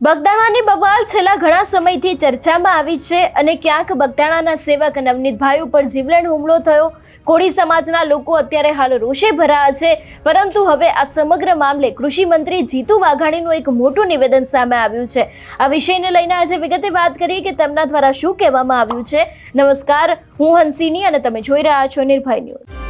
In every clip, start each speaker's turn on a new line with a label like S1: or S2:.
S1: બગદાણાની બબાલ છેલ્લા ઘણા સમયથી ચર્ચામાં આવી છે અને ક્યાંક બગદાણાના સેવક નવનીતભાઈ ઉપર જીવલેણ હુમલો થયો. કોળી સમાજના લોકો અત્યારે હાલ રોષે ભરાયા છે. પરંતુ હવે આ સમગ્ર મામલે કૃષિ મંત્રી જીતુ વાઘાણીનું એક મોટું નિવેદન સામે આવ્યું છે. આ વિષયને લઈને આજે વિગતે વાત કરીએ કે તેમના દ્વારા શું કહેવામાં આવ્યું છે. નમસ્કાર, હું હંસિની અને તમે જોઈ રહ્યા છો નિર્ભય ન્યૂઝ.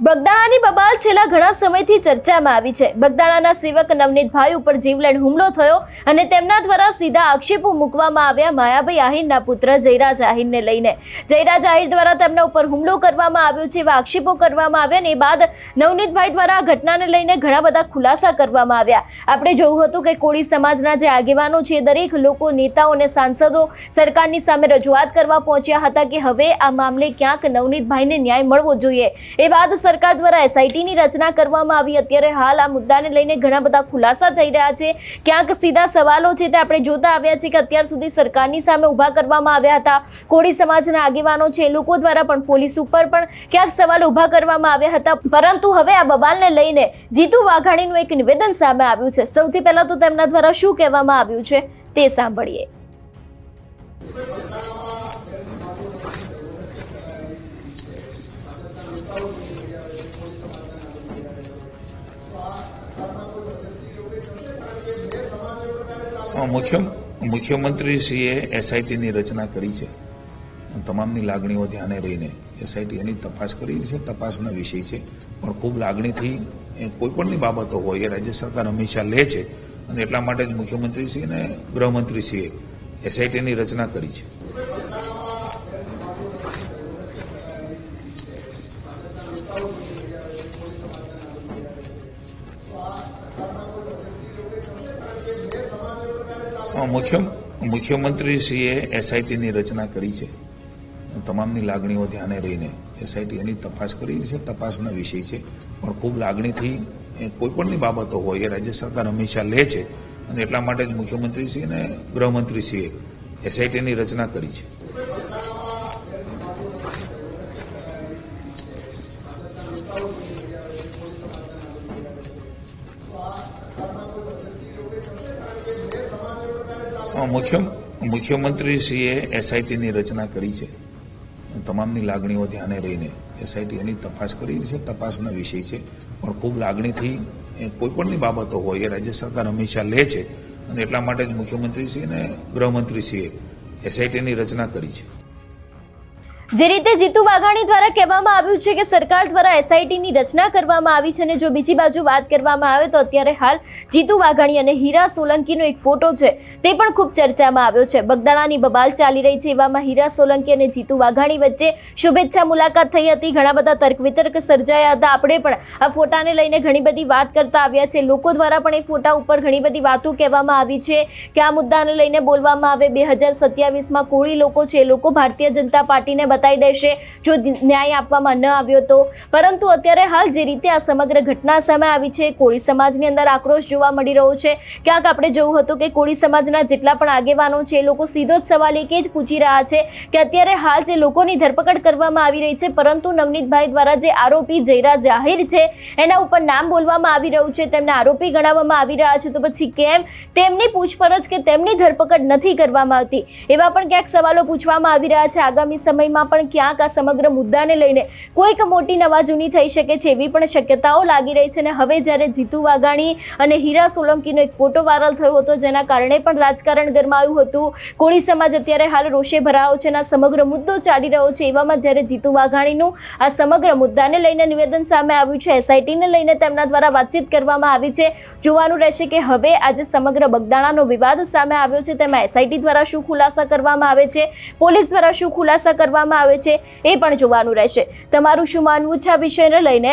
S1: બગદાણાની બબાલ છેલ્લા ઘણા સમયથી ચર્ચામાં આવી છે. બગદાણાના સેવક નવનીતભાઈ ઉપર જીવલેણ હુમલો થયો અને તેમના દ્વારા સીધા આક્ષેપો મૂકવામાં આવ્યા માયાભાઈ આહિરના પુત્ર જયરાજ આહિરને લઈને. જયરાજ આહિર દ્વારા તેમના ઉપર હુમલો કરવામાં આવ્યો છે એવા આક્ષેપો કરવામાં આવ્યા ને બાદ નવનીતભાઈ દ્વારા આ ઘટનાને લઈને ઘણા બધા ખુલાસા કરવામાં આવ્યા. આપણે જોયું હતું કે કોળી સમાજના જે આગેવાનો છે દરેક લોકો, નેતાઓ અને સાંસદો સરકારની સામે રજૂઆત કરવા પહોંચ્યા હતા કે હવે આ મામલે ક્યાંક નવનીતભાઈને ન્યાય મળવો જોઈએ. એ બાદ સરકાર દ્વારા એસઆઈટીની રચના કરવામાં આવી. અત્યારે હાલ આ મુદ્દાને લઈને ઘણા બધા ખુલાસા થઈ રહ્યા છે. ક્યાંક સીધા સવાલો છે તે આપણે જોતા આવ્યા છે કે અત્યાર સુધી સરકારની સામે ઊભા કરવામાં આવ્યા હતા. કોળી સમાજના આગેવાનો છે લોકો દ્વારા પણ પોલીસ ઉપર પણ ક્યાંક સવાલ ઊભા કરવામાં આવ્યા હતા. પરંતુ હવે આ બબાલને લઈને જીતુ વાઘાણીનું એક નિવેદન સામે આવ્યું છે. સૌથી પહેલા તો તેમના દ્વારા શું કહેવામાં આવ્યું છે તે સાંભળીએ.
S2: મુખ્ય, મુખ્યમંત્રીશ્રીએ એસઆઈટીની રચના કરી છે. તમામની લાગણીઓ ધ્યાને રહીને એસઆઈટી એની તપાસ કરી છે. તપાસનો વિષય છે. પણ ખૂબ લાગણીથી એ કોઈ પણની બાબતો હોય એ રાજ્ય સરકાર હંમેશા લે છે. અને એટલા માટે જ મુખ્યમંત્રીશ્રી અને ગૃહમંત્રીશ્રીએ એસઆઈટીની રચના કરી છે. મુખ્ય, મુખ્યમંત્રીશ્રીએ એસઆઈટીની રચના કરી છે. તમામની લાગણીઓ ધ્યાને રહીને એસઆઈટી એની તપાસ કરી છે. તપાસનો વિષય છે. પણ ખૂબ લાગણીથી એ કોઈ બાબતો હોય એ રાજ્ય સરકાર હંમેશા લે છે. અને એટલા માટે જ મુખ્યમંત્રીશ્રી અને ગૃહમંત્રીશ્રીએ એસઆઈટીની રચના કરી છે. મુખ્ય, મુખ્યમંત્રીશ્રીએ એસઆઈટીની રચના કરી છે. તમામની લાગણીઓ ધ્યાને રહીને એસઆઈટી એની તપાસ કરી છે. તપાસનો વિષય છે. પણ ખૂબ લાગણીથી એ કોઈ બાબતો હોય એ રાજ્ય સરકાર હંમેશા લે છે. અને એટલા માટે જ મુખ્યમંત્રીશ્રી અને ગૃહમંત્રીશ્રીએ એસઆઈટીની રચના કરી છે.
S1: જે રીતે જીતુ વાઘાણી દ્વારા કહેવામાં આવ્યું છે કે સરકાર દ્વારા એસઆઈટીની રચના કરવામાં આવી છે અને જો બીજી બાજુ વાત કરવામાં આવે તો અત્યારે હાલ જીતુ વાઘાણી અને હીરા સોલંકીનો એક ફોટો છે. તે પણ ખૂબ ચર્ચામાં આવ્યો છે. બગદાણાની બબાલ ચાલી રહી છે એવામાં હીરા સોલંકી અને જીતુ વાઘાણી વચ્ચે શુભેચ્છા મુલાકાત થઈ હતી. ઘણા બધા તર્ક વિતર્ક સર્જાયા હતા. આપણે પણ આ ફોટાને લઈને ઘણી બધી વાત કરતા આવ્યા છે. લોકો દ્વારા પણ એ ફોટા ઉપર ઘણી બધી વાતો કહેવામાં આવી છે કે આ મુદ્દાને લઈને બોલવામાં આવે. બે હજાર સત્યાવીસમાં કોળી લોકો છે લોકો ભારતીય જનતા પાર્ટીને બતાવી દેશે જો ન્યાય આપવામાં ન આવ્યો તો. પરંતુ અત્યારે હાલ જે રીતે આ સમગ્ર ઘટના સામે આવી છે, કોળી સમાજની અંદર આક્રોશ જોવા મળી રહ્યો છે. ક્યાંક આપણે જોયું હતું કે કોળી સમાજના જેટલા પણ આગેવાનો છે, એ લોકો સીધો જ સવાલ એક જ પૂછી રહ્યા છે કે અત્યારે હાલ જે લોકોની ધરપકડ કરવામાં આવી રહી છે, પરંતુ નવનીતભાઈ દ્વારા જે આરોપી જયરા જાહેર છે, એના ઉપર નામ બોલવામાં આવી રહ્યું છે, તેમને આરોપી ગણાવવામાં આવી રહ્યા છે, તો પછી કેમ તેમની પૂછપરછ કે તેમની ધરપકડ નથી કરવામાં આવતી? એવા પણ ક્યાંક સવાલો પૂછવામાં આવી રહ્યા છે. આગામી સમયમાં પણ ક્યાંક આ સમગ્ર મુદ્દાને લઈને કોઈક મોટી નવાજૂની થઈ શકે છે, એવી પણ શક્યતાઓ લાગી રહી છે. અને હવે જ્યારે જીતુ વાઘાણી અને હીરા સોલંકીનો એક ફોટો વાયરલ થયો હતો, જેના કારણે પણ રાજકારણ ગરમાયું હતું. કોળી સમાજ અત્યારે હાલ રોષે ભરાયો છે અને સમગ્ર મુદ્દો ચાલી રહ્યો છે. એવામાં જ્યારે જીતુ વાઘાણીનું આ સમગ્ર મુદ્દાને લઈને નિવેદન સામે આવ્યું છે એસઆઈટીને લઈને તેમના દ્વારા વાતચીત કરવામાં આવી છે. જોવાનું રહેશે કે હવે આજે સમગ્ર બગદાણાનો વિવાદ સામે આવ્યો છે. તેમાં એસઆઈટી દ્વારા શું ખુલાસા કરવામાં આવે છે? પોલીસ દ્વારા શું ખુલાસા કરવામાં આવે છે? એ પણ જોવાનું રહેશે. તમારું શું માનવું છે આ વિષયને લઈને?